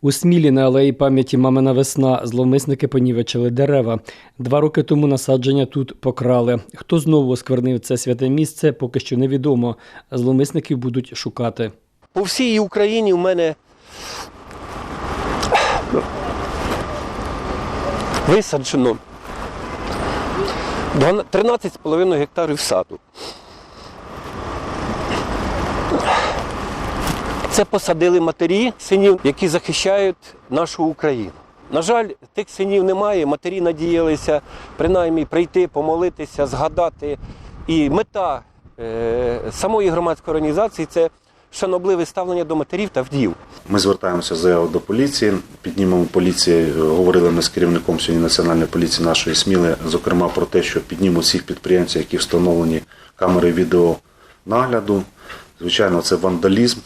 У Смілі на алеї пам'яті Мамина весна зловмисники понівечили дерева. Два роки тому насадження тут покрали. Хто знову осквернив це святе місце, поки що невідомо. Зловмисників будуть шукати. По всій Україні в мене висаджено 12 13,5 гектарів саду. Це посадили матері синів, які захищають нашу Україну. На жаль, тих синів немає. Матері надіялися принаймні прийти, помолитися, згадати. І мета е, самої громадської організації це шанобливе ставлення до матерів та вдів. Ми звертаємося з заявою до поліції. Піднімемо поліції. Говорили ми з керівником сьогодні національної поліції нашої Сміли, зокрема про те, що піднімуть всіх підприємців, які встановлені камери відеонагляду. Звичайно, це вандалізм.